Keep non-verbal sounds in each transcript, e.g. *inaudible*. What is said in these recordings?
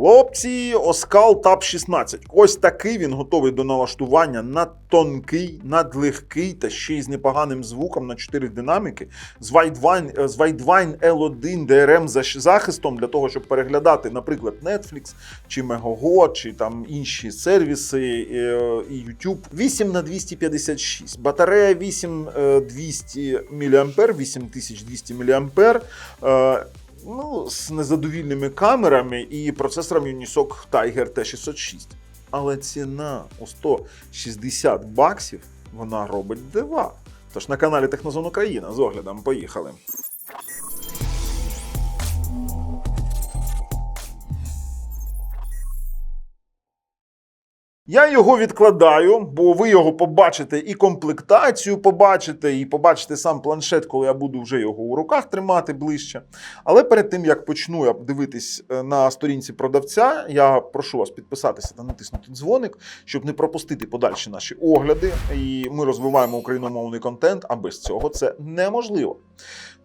Хлопці, Оскал Tab 16. Ось такий він готовий до налаштування надтонкий, надлегкий та ще й з непоганим звуком на 4 динаміки. З Widevine, з Widevine L1 DRM за- захистом для того, щоб переглядати, наприклад, Netflix чи Megogo, чи там інші сервіси е, і YouTube. 8 на 256. Батарея 8200 мА, 8200 мА. Ну, з незадовільними камерами і процесором Unisoc Tiger T606. Але ціна у 160 баксів вона робить дива. Тож на каналі Технозон Україна з оглядом поїхали. Я його відкладаю, бо ви його побачите і комплектацію побачите, і побачите сам планшет, коли я буду вже його у руках тримати ближче. Але перед тим як почну я дивитись е, на сторінці продавця, я прошу вас підписатися та натиснути дзвоник, щоб не пропустити подальші наші огляди. І ми розвиваємо україномовний контент, а без цього це неможливо.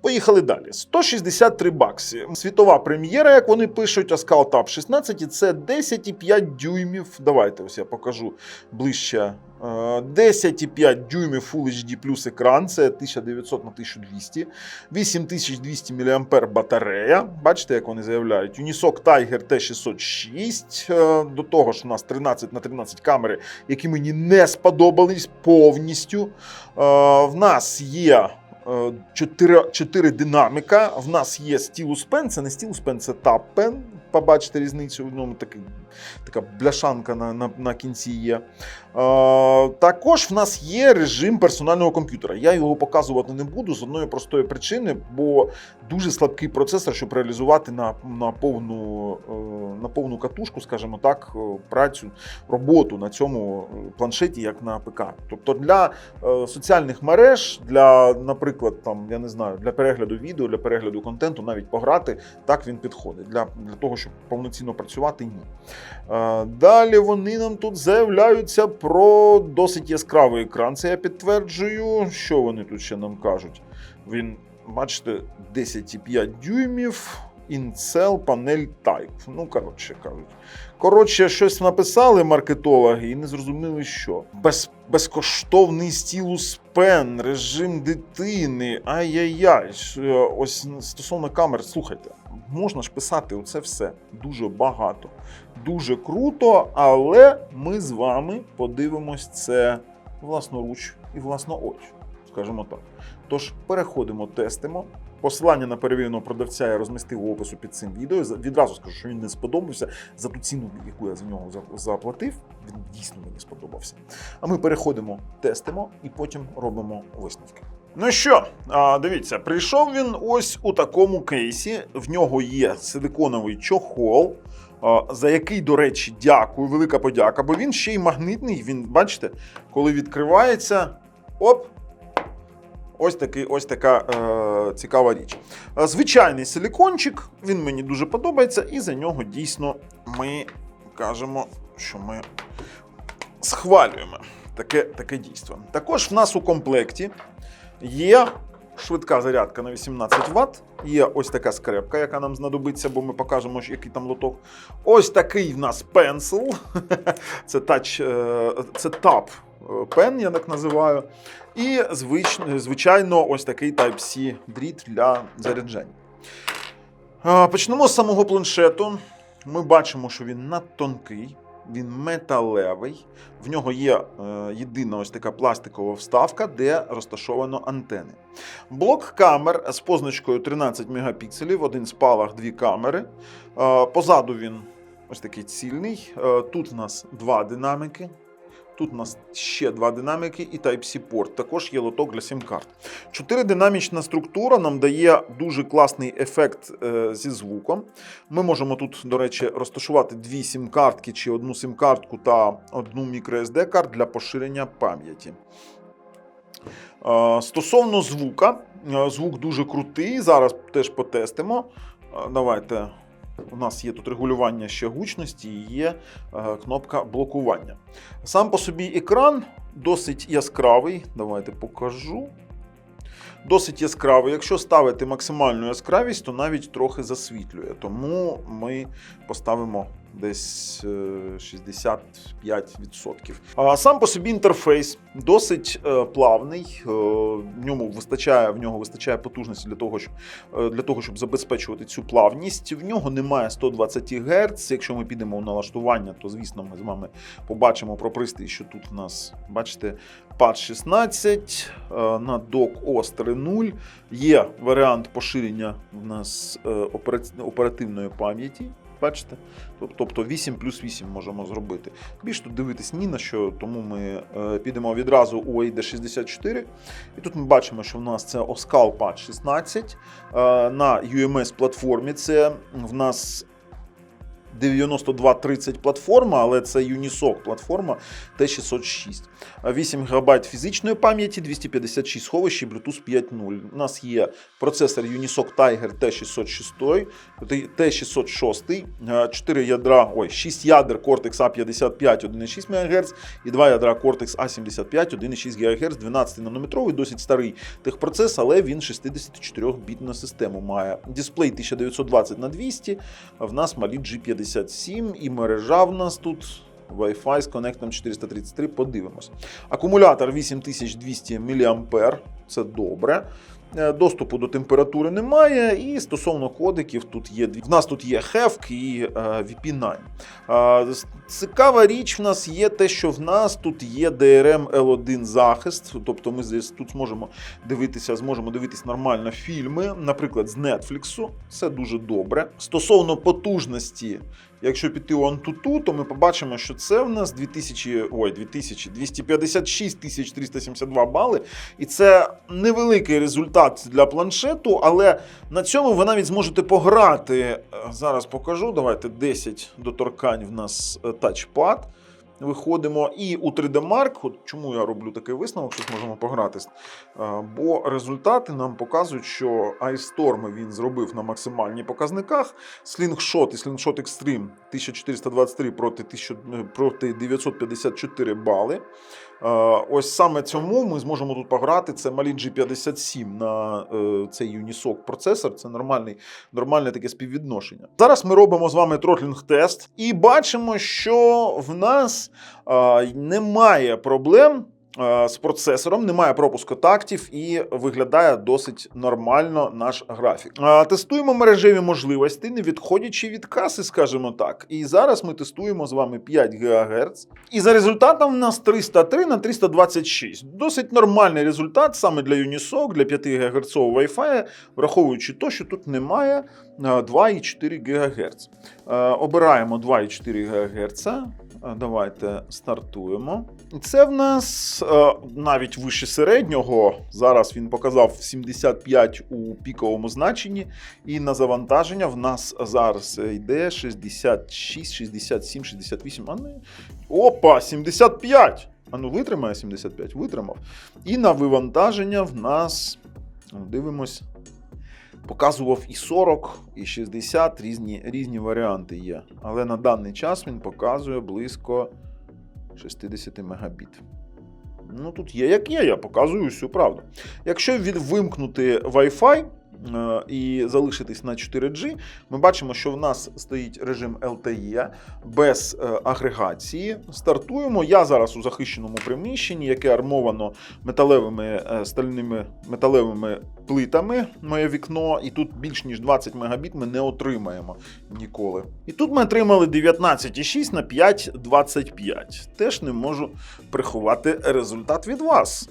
Поїхали далі. 163 баксі. Світова прем'єра, як вони пишуть, Ascal Tab 16, і це 10,5 дюймів. Давайте ось я покажу ближче. Е, 10,5 дюймів Full HD плюс екран, це 1900 на 1200, 8200 мА батарея. Бачите, як вони заявляють? Unisoc Tiger T606. Е, До того ж, у нас 13 на 13 камери, які мені не сподобались повністю. Е, В нас є. 4, 4 динаміка. В нас є Stylus Pen, це не Stylus Pen, це Tab Pen. Побачите різницю в ньому така бляшанка на, на, на кінці є. Е, також в нас є режим персонального комп'ютера. Я його показувати не буду з одної простої причини, бо дуже слабкий процесор, щоб реалізувати на, на, повну, е, на повну катушку, скажімо так, е, працю, роботу на цьому е, планшеті, як на ПК. Тобто для е, соціальних мереж, для, наприклад, там, я не знаю, для перегляду відео, для перегляду контенту, навіть пограти, так він підходить. Для, для того, щоб повноцінно працювати, ні. Е, Далі вони нам тут заявляються про досить яскравий екран. Це я підтверджую. Що вони тут ще нам кажуть? Він, бачите, 10,5 дюймів. Incel панель Type. Ну, коротше кажуть. Коротше, щось написали маркетологи і не зрозуміли, що. Без, безкоштовний стілус пен, режим дитини. Ай-яй-яй. Ось стосовно камер, слухайте, можна ж писати оце все дуже багато. Дуже круто, але ми з вами подивимось це власноруч і власноочі, скажімо так. Тож переходимо, тестимо. Посилання на перевіреного продавця я розмістив у опису під цим відео. Відразу скажу, що він не сподобався за ту ціну, яку я за нього за- заплатив. Він дійсно мені сподобався. А ми переходимо, тестимо і потім робимо висновки. Ну що, дивіться, прийшов він ось у такому кейсі. В нього є силиконовий чохол. За який, до речі, дякую, велика подяка, бо він ще й магнитний. Він, бачите, коли відкривається, оп, Ось такий, ось така е, цікава річ. Е, Звичайний силікончик, він мені дуже подобається, і за нього дійсно ми кажемо, що ми схвалюємо таке, таке дійство. Також в нас у комплекті є швидка зарядка на 18 Вт, є ось така скрепка, яка нам знадобиться, бо ми покажемо, який там лоток. Ось такий в нас пенсил. *laughs* Це тач, е, це тап пен, я так називаю. І звич, звичайно, ось такий Type-C дріт для заряджання. Почнемо з самого планшету. Ми бачимо, що він надтонкий, він металевий. В нього є е, єдина ось така пластикова вставка, де розташовано антени. Блок камер з позначкою 13 мегапікселів, один спалах, дві камери. Е, позаду він ось такий цільний. Е, тут в нас два динамики. Тут у нас ще два динамики і Type-C порт. Також є лоток для сім-карт. Чотиридинамічна структура нам дає дуже класний ефект е, зі звуком. Ми можемо тут, до речі, розташувати дві сім-картки чи одну сім-картку та одну microSD карт для поширення пам'яті. Е, Стосовно звука, е, звук дуже крутий. Зараз теж потестимо. Давайте. У нас є тут регулювання ще гучності і є е, кнопка блокування. Сам по собі екран досить яскравий. Давайте покажу. Досить яскравий. Якщо ставити максимальну яскравість, то навіть трохи засвітлює. Тому ми поставимо десь е, 65%. А сам по собі інтерфейс досить е, плавний. е, В ньому вистачає в нього вистачає потужності для того, щоб е, для того, щоб забезпечувати цю плавність. В нього немає 120 Гц. Якщо ми підемо у налаштування, то звісно ми з вами побачимо про пристрій, що тут у нас бачите пад 16 е, на док OS 3.0. Є варіант поширення в нас е, оперативної пам'яті. Бачите? Тобто 8 плюс 8 можемо зробити. Більш тут дивитись ні на що, тому ми е, підемо відразу у AID 64. І тут ми бачимо, що в нас це Oskal Patch 16 е, на UMS платформі. Це в нас 9230 платформа, але це Unisoc платформа T606. 8 ГБ фізичної пам'яті, 256 сховищ, Bluetooth 5.0. У нас є процесор Unisoc Tiger T606, T606, 4 ядра, ой, 6 ядер Cortex A55 1,6 МГц і 2 ядра Cortex A75 1,6 ГГц, 12 нанометровий, досить старий техпроцес, але він 64-бітну систему має. Дисплей 1920 на 200, в нас малі G57 і мережа в нас тут. Wi-Fi з коннектом 433, подивимось. Акумулятор 8200 мА, це добре. Е, Доступу до температури немає, і стосовно кодиків, тут є в нас тут є HEVC і е, VP9. Е, Цікава річ в нас є те, що в нас тут є DRM L1 захист, тобто ми тут зможемо дивитися, зможемо дивитися нормально фільми, наприклад, з Netflix. Це дуже добре. Стосовно потужності, якщо піти у Antutu, то ми побачимо, що це в нас 2000, ой, 2000, 256 372 бали. І це невеликий результат для планшету, але на цьому ви навіть зможете пограти. Е, Зараз покажу. Давайте 10 доторкань в нас е, тачпад. Виходимо і у 3D Mark, от чому я роблю такий висновок, що зможемо пограти. Е, Бо результати нам показують, що iStorm він зробив на максимальних показниках. Slingshot і Slingshot Extreme 1423 проти, 1000, е, проти 954 бали. Е, Ось саме цьому ми зможемо тут пограти. Це малі G57 на е, цей Unisoc процесор. Це нормальний, нормальне таке співвідношення. Зараз ми робимо з вами тротлінг-тест і бачимо, що в нас е, немає проблем. Е, З процесором немає пропуску тактів і виглядає досить нормально наш графік. Е, Тестуємо мережеві можливості, не відходячи від каси, скажімо так. І зараз ми тестуємо з вами 5 ГГц. І за результатом в нас 303 на 326. Досить нормальний результат саме для Unisoc, для 5 ГГц Wi-Fi, враховуючи те, що тут немає е, 2,4 ГГц. Е, Обираємо 2,4 ГГц. Е, Давайте стартуємо. Це в нас е, навіть вище середнього. Зараз він показав 75 у піковому значенні. І на завантаження в нас зараз йде 66, 67, 68. А не... Опа, 75! А ну витримає 75, витримав. І на вивантаження в нас ну, дивимось. Показував і 40, і 60, різні, різні варіанти є. Але на даний час він показує близько 60 мегабіт. Ну, тут є як є, я показую всю правду. Якщо відвимкнути Wi-Fi і залишитись на 4G, ми бачимо, що в нас стоїть режим LTE без е, агрегації. Стартуємо. Я зараз у захищеному приміщенні, яке армовано металевими е, стальними металевими плитами. Моє вікно, і тут більш ніж 20 мегабіт ми не отримаємо ніколи. І тут ми отримали 19,6 на 5,25. Теж не можу приховати результат від вас.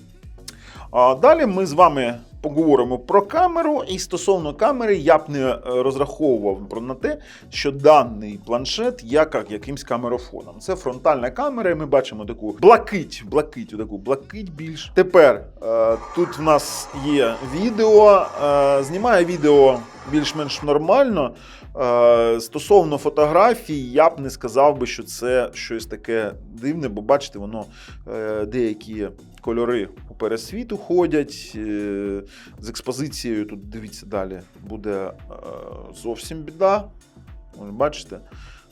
А далі ми з вами поговоримо про камеру. І стосовно камери, я б не е, розраховував на те, що даний планшет є як якимсь камерофоном. Це фронтальна камера, і ми бачимо таку блакить, блакить, таку блакить більш. Тепер е, тут в нас є відео. Е, знімає відео більш-менш нормально. Е, стосовно фотографій, я б не сказав би, що це щось таке дивне, бо бачите, воно е, деякі кольори у пересвіту ходять. е, з експозицією тут дивіться далі, буде зовсім біда. Бачите,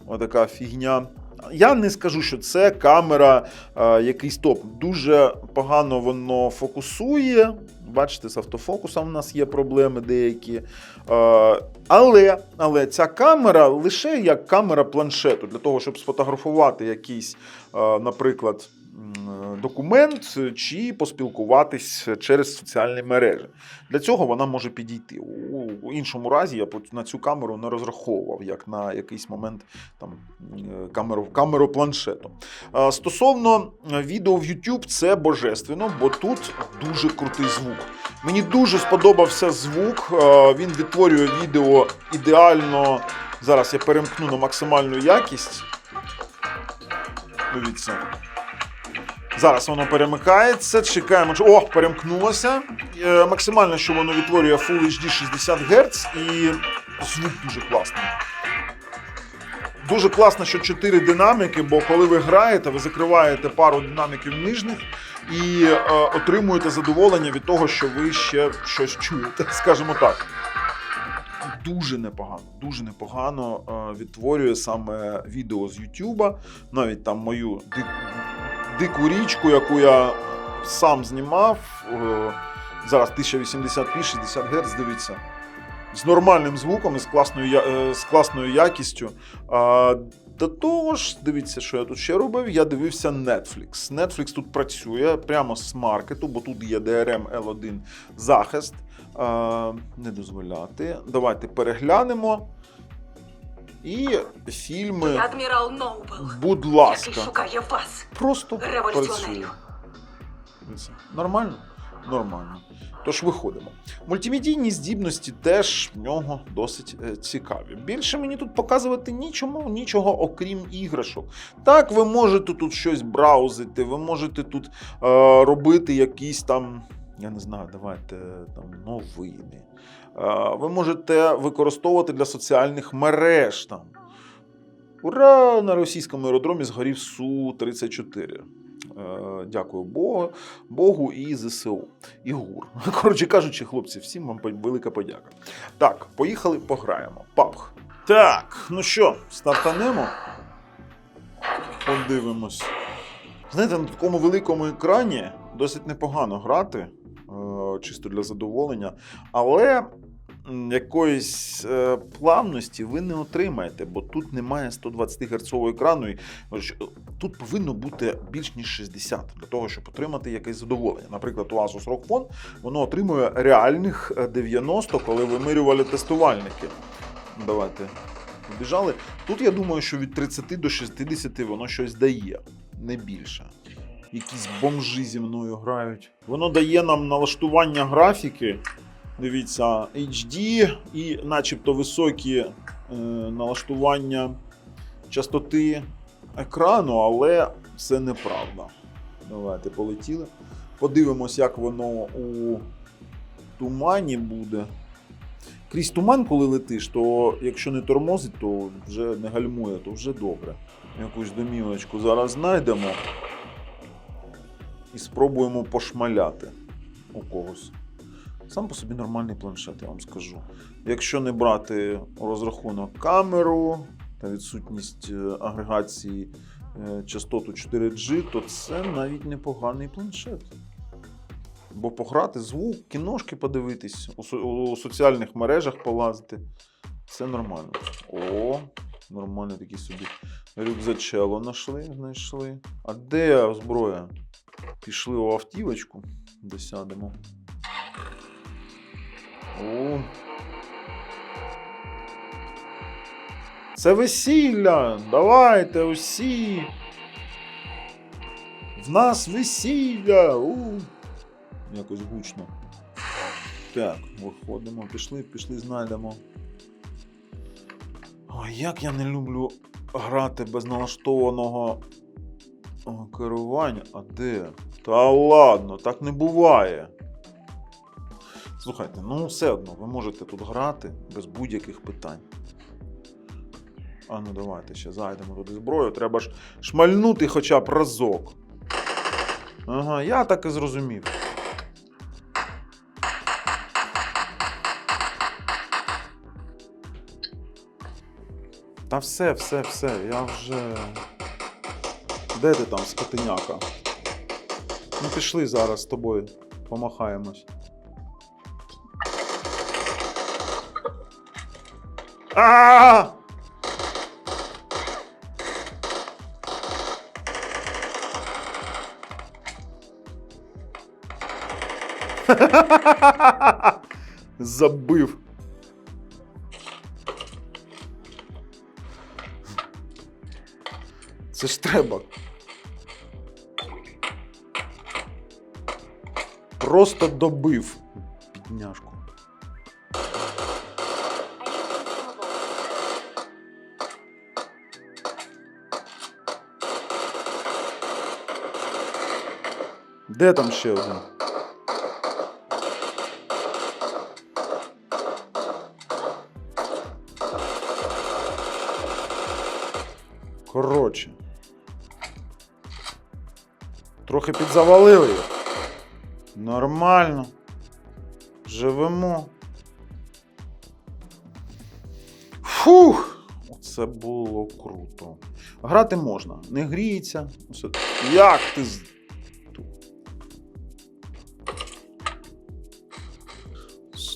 отака фігня. Я не скажу, що це камера е, якийсь топ. Дуже погано воно фокусує. Бачите, з автофокусом в нас є проблеми деякі. Е, але, але ця камера лише як камера планшету для того, щоб сфотографувати якийсь, е, наприклад, документ чи поспілкуватись через соціальні мережі. Для цього вона може підійти. У, іншому разі я на цю камеру не розраховував, як на якийсь момент там, е, камеру, камеру планшету. Стосовно е, відео в YouTube, це божественно, бо тут дуже крутий звук. Мені дуже сподобався звук. Він відтворює відео ідеально. Зараз я перемкну на максимальну якість. Дивіться. Зараз воно перемикається. Чекаємо. О, перемкнулося. Е, Максимально, що воно відтворює Full HD 60 Гц і звук дуже класний. Дуже класно, що 4 динаміки, бо коли ви граєте, ви закриваєте пару динаміків нижніх і е, отримуєте задоволення від того, що ви ще щось чуєте, *laughs* скажімо так. Дуже непогано, дуже непогано е, відтворює саме відео з Ютуба, навіть там мою дику, річку, яку я сам знімав. Е, зараз 1080p, 60 Гц, дивіться. З нормальним звуком і з класною, е, з класною якістю. А, до того ж, дивіться, що я тут ще робив. Я дивився Netflix. Netflix тут працює прямо з маркету, бо тут є DRM L1 захист. Не дозволяти. Давайте переглянемо. І фільми, Адмірал Ноубл, будь який ласка, шукає вас, просто працює. Нормально? Нормально. Тож виходимо. Мультимедійні здібності теж в нього досить е, цікаві. Більше мені тут показувати нічому, нічого, окрім іграшок. Так, ви можете тут щось браузити, ви можете тут е, робити якісь там. Я не знаю, давайте там новини. Ви можете використовувати для соціальних мереж там. Ура! На російському аеродромі згорів Су-34. Е, Дякую Богу, і ЗСУ. І ГУР. Коротше кажучи, хлопці, всім вам велика подяка. Так, поїхали, пограємо. Папх. Так, ну що, стартанемо? Подивимось. Знаєте, на такому великому екрані досить непогано грати, е, чисто для задоволення, але якоїсь е, плавності ви не отримаєте, бо тут немає 120 Гц екрану. І е, Тут повинно бути більш ніж 60 для того, щоб отримати якесь задоволення. Наприклад, у Asus ROG Phone воно отримує реальних е, 90, коли вимирювали тестувальники. Давайте побіжали. Тут я думаю, що від 30 до 60 воно щось дає, не більше. Якісь бомжи зі мною грають. Воно дає нам налаштування графіки. Дивіться, HD і начебто високі е, налаштування частоти екрану, але це неправда. Давайте полетіли. Подивимось, як воно у тумані буде. Крізь туман, коли летиш, то якщо не тормозить, то вже не гальмує, то вже добре. Якусь домівочку зараз знайдемо і спробуємо пошмаляти у когось. Сам по собі нормальний планшет, я вам скажу. Якщо не брати розрахунок камеру та відсутність е, агрегації е, частоту 4G, то це навіть непоганий планшет. Бо пограти звук, кіношки подивитись, у, со- у соціальних мережах полазити. Це нормально. О, нормально такий собі рюкзачело знайшли, знайшли. А де зброя? Пішли у автівочку, де сядемо. Це весілля! Давайте усі! В нас весілля! У. Якось гучно. Так, виходимо, пішли, пішли, знайдемо. Ой, як я не люблю грати без налаштованого керування. А де? Та ладно, так не буває. Слухайте, ну все одно, ви можете тут грати без будь-яких питань. А ну давайте ще зайдемо туди зброю. Треба ж шмальнути хоча б разок. Ага, я так і зрозумів. Та все, все, все, я вже. Де ти там, скотиняка? Ну пішли зараз з тобою, помахаємось. А! Забив. Це ж треба. Просто добив підняшку. Де там ще один? Коротше. Трохи підзавалили їх. Нормально. Живемо. Фух! Це було круто. Грати можна, не гріється. Як ти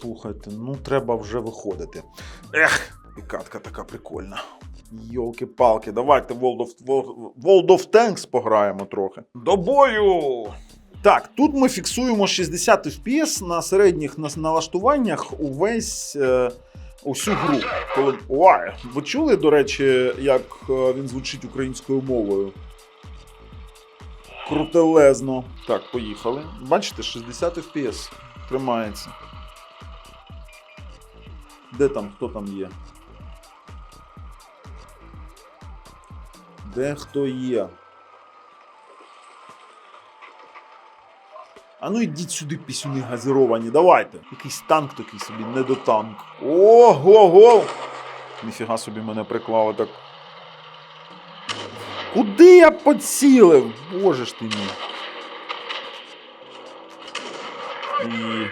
Слухайте, ну треба вже виходити. Ех, і катка така прикольна. Йолки-палки, давайте World of, World of Tanks пограємо трохи. До бою! Так, тут ми фіксуємо 60 FPS на середніх налаштуваннях увесь е, усю гру. Коли... Ой, ви чули, до речі, як е, він звучить українською мовою? Крутелезно. Так, поїхали. Бачите, 60 FPS тримається. Де там, хто там є? Де хто є? А ну йдіть сюди, пісюни газіровані, давайте. Якийсь танк такий собі, не до танк. Ого-го! Ніфіга собі мене приклали так. Куди я поцілив? Боже ж ти мій. І...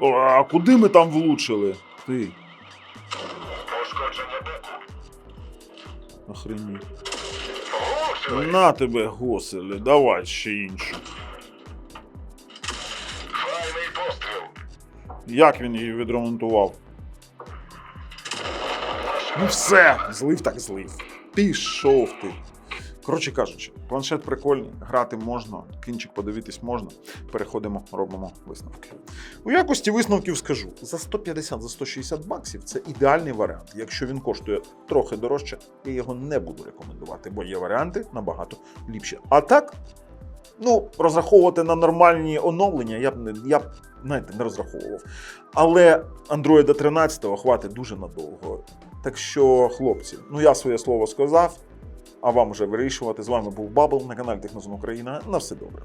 а куди ми там влучили? Ти. Пошкодження боку. Охрені. Влучили. На тебе, госелі, давай ще іншу. Файний постріл. Як він її відремонтував? Ну все, злив так злив. Пішов ти. Коротше кажучи, планшет прикольний, грати можна, кінчик подивитись можна. Переходимо, робимо висновки. У якості висновків скажу: за 150 за 160 баксів це ідеальний варіант. Якщо він коштує трохи дорожче, я його не буду рекомендувати, бо є варіанти набагато ліпші. А так, ну, розраховувати на нормальні оновлення я б не я б знаєте, не розраховував. Але Android 13 хватить дуже надовго. Так що, хлопці, ну я своє слово сказав, а вам вже вирішувати. З вами був Бабл на каналі Технозон Україна. На все добре.